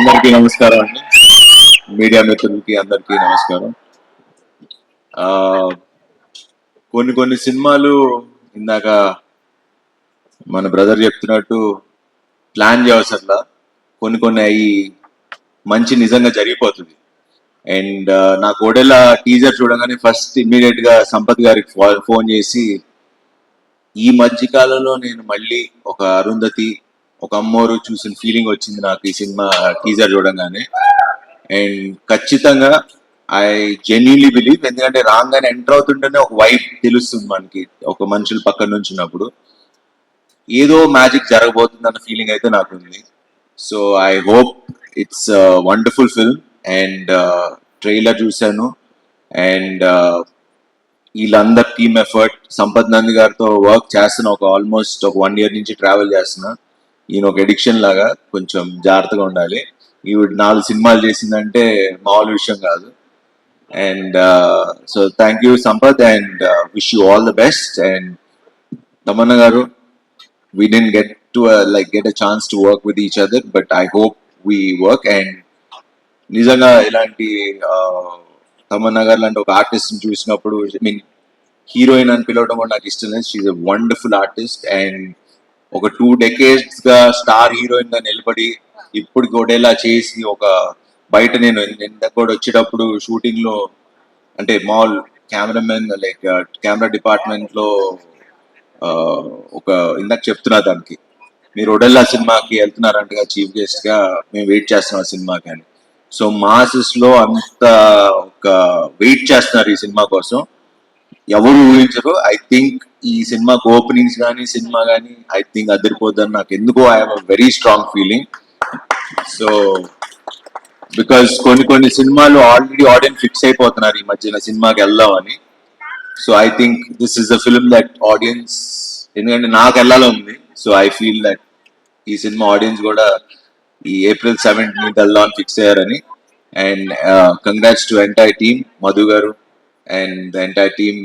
అందరికీ నమస్కారం అండి. మీడియా మిత్రులకి అందరికీ నమస్కారం. ఆ, కొన్ని కొన్ని సినిమాలు ఇందాక మన బ్రదర్ చెప్తున్నట్టు ప్లాన్ చేయవసరలా కొన్ని కొన్ని అవి మంచి నిజంగా జరిగిపోతుంది. అండ్ నా కోడెల టీజర్ చూడగానే ఫస్ట్ ఇమ్మీడియట్గా సంపత్ గారికి ఫోన్ చేసి ఈ మధ్య కాలంలో నేను మళ్ళీ ఒక అరుంధతి ఒక అమ్మోరు చూసిన ఫీలింగ్ వచ్చింది నాకు ఈ సినిమా టీజర్ చూడంగానే. అండ్ ఖచ్చితంగా ఐ జెన్యున్లీ బిలీవ్ ఎందుకంటే రాగానే ఎంటర్ అవుతుంటేనే ఒక వైబ్ తెలుస్తుంది మనకి ఒక మనుషులు పక్కన నుంచి ఉన్నప్పుడు. ఏదో మ్యాజిక్ జరగబోతుంది అన్న ఫీలింగ్ అయితే నాకు ఉంది. So I hope it's wonderful film and trailer చూశాను. అండ్ uh, వీళ్ళందరి టీమ్ ఎఫర్ట్ సంపత్ నంది గారితో వర్క్ చేస్తున్నా ఒక ఆల్మోస్ట్ ఒక వన్ ఇయర్ నుంచి ట్రావెల్ చేస్తున్నా. ఈయన ఒక ఎడిక్షన్ లాగా కొంచెం జాగ్రత్తగా ఉండాలి. ఈవిడ నాలుగు సినిమాలు చేసిందంటే మామూలు విషయం కాదు. And so thank you Sampath and wish you all the best and Tamanna గారు we didn't get to uh, like get a chance to work with each other but i hope we work. and నిజంగా ఇలాంటి తమన్నా గారు లాంటి ఒక artist చూసినప్పుడు I mean heroine అని పిలవడం కూడా నాకు ఇష్టం లేదు. షీఈ్ వండర్ఫుల్ ఆర్టిస్ట్ అండ్ ఒక టూ డెకేడ్స్గా స్టార్ హీరోయిన్గా నిలబడి ఇప్పుడు గొడేలా చేసి ఒక బయట నేను ఇందాక కూడా వచ్చేటప్పుడు షూటింగ్లో అంటే మాల్ కెమెరామెన్ లైక్ కెమెరా డిపార్ట్మెంట్లో uh, ఒక ఇందాక చెప్తున్నా దానికి. మీరు ఒడెల్లా సినిమాకి వెళ్తున్నారంటగా చీఫ్ గెస్ట్గా మేము వెయిట్ చేస్తున్నాం ఆ సినిమాకి అని. సో మాసెస్లో అంత ఒక వెయిట్ చేస్తున్నారు ఈ సినిమా కోసం. ఎవరు ఊహించరు. ఐ థింక్ ఈ సినిమాకి ఓపెనింగ్స్ కానీ సినిమా కానీ ఐ థింక్ అదిరిపోద్దని నాకు ఎందుకో I have very strong feeling so because కొన్ని కొన్ని సినిమాలు ఆల్రెడీ ఆడియన్స్ ఫిక్స్ అయిపోతున్నారు ఈ మధ్యన సినిమాకి వెళ్దామని. So I think this is the film that audience ఎందుకంటే నాకు వెళ్ళాలి ఉంది. సో ఐ ఫీల్ దట్ ఈ సినిమా ఆడియన్స్ కూడా ఈ ఏప్రిల్ సెవెంటీన్త్ వెళ్దాం ఫిక్స్ అయ్యారని. And congrats to entire team Madhu గారు and the entire team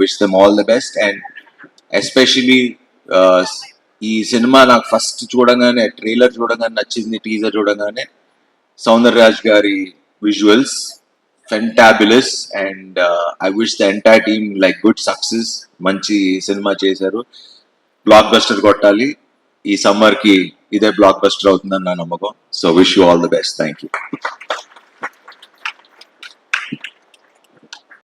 wish them all the best and especially uh, ఈ సినిమా నాకు ఫస్ట్ చూడగానే ట్రైలర్ చూడగానే నచ్చింది టీజర్ చూడగానే సౌందర్రాజ్ గారి visuals fantabulous and I wish the entire team like good success మంచి cinema చేశారు. బ్లాక్ బస్టర్ కొట్టాలి. ఈ సమ్మర్కి ఇదే బ్లాక్ బస్టర్ అవుతుందని నా నమ్మకం. So wish you all the best thank you